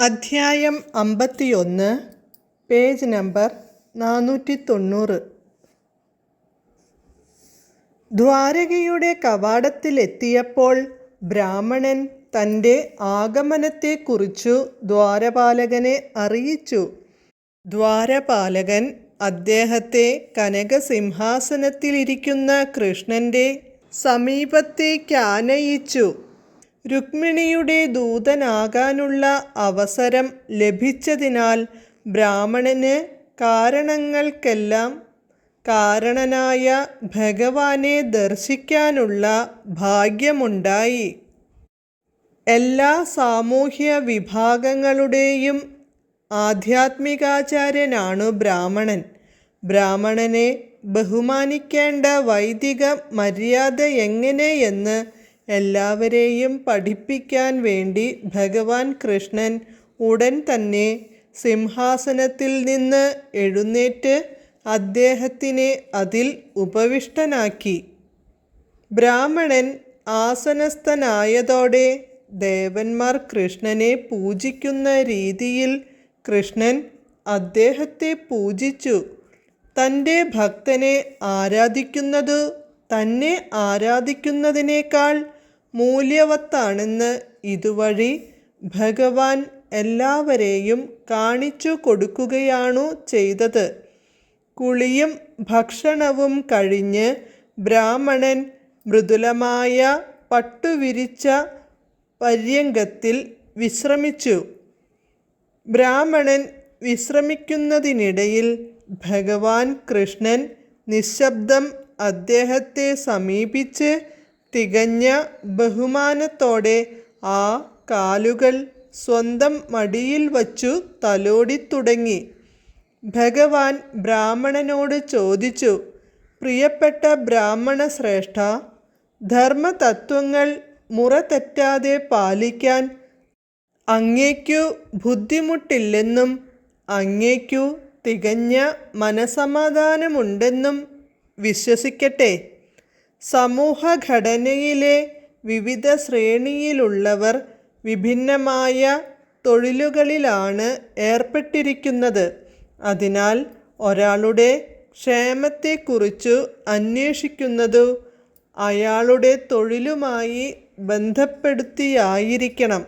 അധ്യായം അമ്പത്തിയൊന്ന് page number നാനൂറ്റി തൊണ്ണൂറ് ദ്വാരകയുടെ കവാടത്തിലെത്തിയപ്പോൾ ബ്രാഹ്മണൻ തന്റെ ആഗമനത്തെക്കുറിച്ചു ദ്വാരപാലകനെ അറിയിച്ചു. ദ്വാരപാലകൻ അദ്ദേഹത്തെ കനകസിംഹാസനത്തിലിരിക്കുന്ന കൃഷ്ണന്റെ സമീപത്തേക്കാനയിച്ചു രുക്മിണിയുടെ ദൂതനാകാനുള്ള അവസരം ലഭിച്ചതിനാൽ ബ്രാഹ്മണന് കാരണങ്ങൾക്കെല്ലാം കാരണനായ ഭഗവാനെ ദർശിക്കാനുള്ള ഭാഗ്യമുണ്ടായി. എല്ലാ സാമൂഹ്യ വിഭാഗങ്ങളുടെയും ആധ്യാത്മികാചാര്യനാണു ബ്രാഹ്മണൻ. ബ്രാഹ്മണനെ ബഹുമാനിക്കേണ്ട വൈദിക മര്യാദ എങ്ങനെയെന്ന് എല്ലാവരെയും പഠിപ്പിക്കാൻ വേണ്ടി ഭഗവാൻ കൃഷ്ണൻ ഉടൻ തന്നെ സിംഹാസനത്തിൽ നിന്ന് എഴുന്നേറ്റ് അദ്ദേഹത്തിനെ അതിൽ ഉപവിഷ്ടനാക്കി. ബ്രാഹ്മണൻ ആസനസ്ഥനായതോടെ ദേവന്മാർ കൃഷ്ണനെ പൂജിക്കുന്ന രീതിയിൽ കൃഷ്ണൻ അദ്ദേഹത്തെ പൂജിച്ചു. തന്റെ ഭക്തനെ ആരാധിക്കുന്നതു തന്നെ ആരാധിക്കുന്നതിനേക്കാൾ മൂല്യവത്താണെന്ന് ഇതുവഴി ഭഗവാൻ എല്ലാവരെയും കാണിച്ചു കൊടുക്കുകയാണു ചെയ്തത്. കുളിയും ഭക്ഷണവും കഴിഞ്ഞ് ബ്രാഹ്മണൻ മൃദുലമായ പട്ടുവിരിച്ച പര്യങ്കത്തിൽ വിശ്രമിച്ചു. ബ്രാഹ്മണൻ വിശ്രമിക്കുന്നതിനിടയിൽ ഭഗവാൻ കൃഷ്ണൻ നിശബ്ദം അദ്ദേഹത്തെ സമീപിച്ച് തികഞ്ഞ ബഹുമാനത്തോടെ ആ കാലുകൾ സ്വന്തം മടിയിൽ വച്ചു തലോടിത്തുടങ്ങി. ഭഗവാൻ ബ്രാഹ്മണനോട് ചോദിച്ചു പ്രിയപ്പെട്ട ബ്രാഹ്മണ ശ്രേഷ്ഠ ധർമ്മതത്വങ്ങൾ മുറ തെറ്റാതെ പാലിക്കാൻ അങ്ങേക്കു ബുദ്ധിമുട്ടില്ലെന്നും അങ്ങേക്കു തികഞ്ഞ മനസമാധാനമുണ്ടെന്നും വിശ്വസിക്കട്ടെ. സമൂഹഘടനയിലെ വിവിധ ശ്രേണിയിലുള്ളവർ വിഭിന്നമായ തൊഴിലുകളിലാണ് ഏർപ്പെട്ടിരിക്കുന്നത്. അതിനാൽ ഒരാളുടെ ക്ഷേമത്തെക്കുറിച്ചു അന്വേഷിക്കുന്നതു അയാളുടെ തൊഴിലുമായി ബന്ധപ്പെടുത്തിയായിരിക്കണം.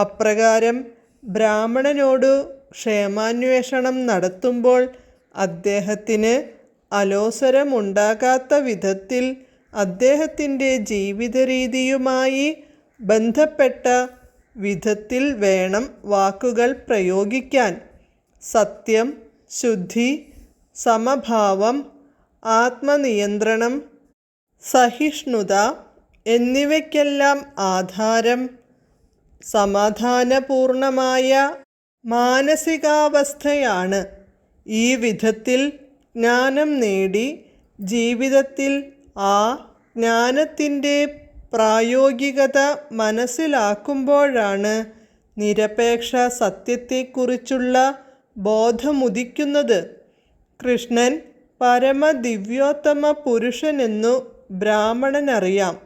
അപ്രകാരം ബ്രാഹ്മണനോടു ക്ഷേമാന്വേഷണം നടത്തുമ്പോൾ അദ്ദേഹത്തിന് അലോസരമുണ്ടാകാത്ത വിധത്തിൽ അദ്ദേഹത്തിന്റെ ജീവിതരീതിയുമായി ബന്ധപ്പെട്ട വിധത്തിൽ വേണം വാക്കുകൾ പ്രയോഗിക്കാൻ. സത്യം ശുദ്ധി സമഭാവം ആത്മനിയന്ത്രണം സഹിഷ്ണുത എന്നിവയ്ക്കെല്ലാം ആധാരം സമാധാനപൂർണമായ മാനസികാവസ്ഥയാണ്. ഈ വിധത്തിൽ ജ്ഞാനം നേടി ജീവിതത്തിൽ ആ ജ്ഞാനത്തിന്റെ പ്രായോഗികത മനസ്സിലാക്കുമ്പോഴാണ് നിരപേക്ഷ സത്യത്തെക്കുറിച്ചുള്ള ബോധമുദിക്കുന്നത്. കൃഷ്ണൻ പരമദിവ്യോത്തമ പുരുഷനെന്നു ബ്രാഹ്മണനറിയാം.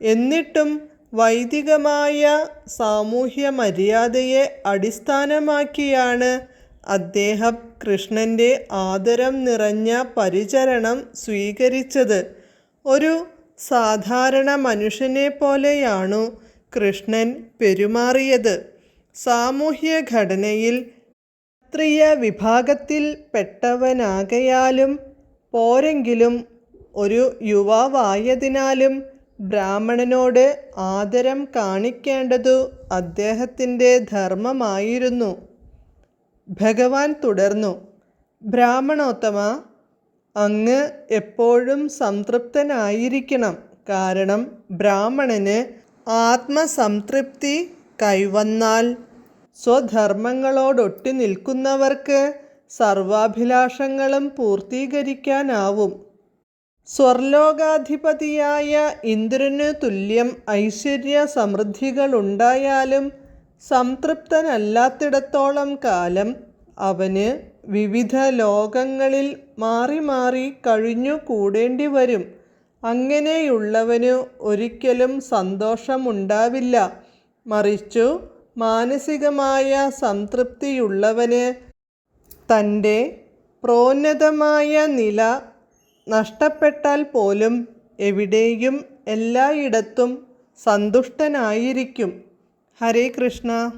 എന്നിട്ടും വൈദികമായ സാമൂഹ്യ മര്യാദയെ അടിസ്ഥാനമാക്കിയാണ് അദ്ദേഹം കൃഷ്ണന്റെ ആദരം നിറഞ്ഞ പരിചരണം സ്വീകരിച്ചത്. ഒരു സാധാരണ മനുഷ്യനെ പോലെയാണു കൃഷ്ണൻ പെരുമാറിയത്. സാമൂഹ്യ ഘടനയിൽ ക്ഷത്രിയ വിഭാഗത്തിൽ പെട്ടവനാകയാലും പോരെങ്കിലും ഒരു യുവാവായതിനാലും ബ്രാഹ്മണനോട് ആദരം കാണിക്കേണ്ടതു അദ്ദേഹത്തിന്റെ ധർമ്മമായിരുന്നു. ഭഗവാൻ തുടർന്നു. ബ്രാഹ്മണോത്തമ അങ്ങ് എപ്പോഴും സംതൃപ്തനായിരിക്കണം. കാരണം ബ്രാഹ്മണന് ആത്മസംതൃപ്തി കൈവന്നാൽ സ്വധർമ്മങ്ങളോടൊട്ടി നിൽക്കുന്നവർക്ക് സർവാഭിലാഷങ്ങളും പൂർത്തീകരിക്കാനാവും. സ്വർലോകാധിപതിയായ ഇന്ദ്രനു തുല്യം ഐശ്വര്യ സമൃദ്ധികളുണ്ടായാലും സംതൃപ്തനല്ലാത്തിടത്തോളം കാലം അവന് വിവിധ ലോകങ്ങളിൽ മാറി മാറി കഴിഞ്ഞു കൂടേണ്ടി വരും. അങ്ങനെയുള്ളവന് ഒരിക്കലും സന്തോഷമുണ്ടാവില്ല. മറിച്ചു മാനസികമായ സംതൃപ്തിയുള്ളവന് തന്റെ പ്രോന്നതമായ നില നഷ്ടപ്പെട്ടാൽ പോലും എവിടെയും എല്ലായിടത്തും സന്തുഷ്ടനായിരിക്കും. ഹരേ കൃഷ്ണ.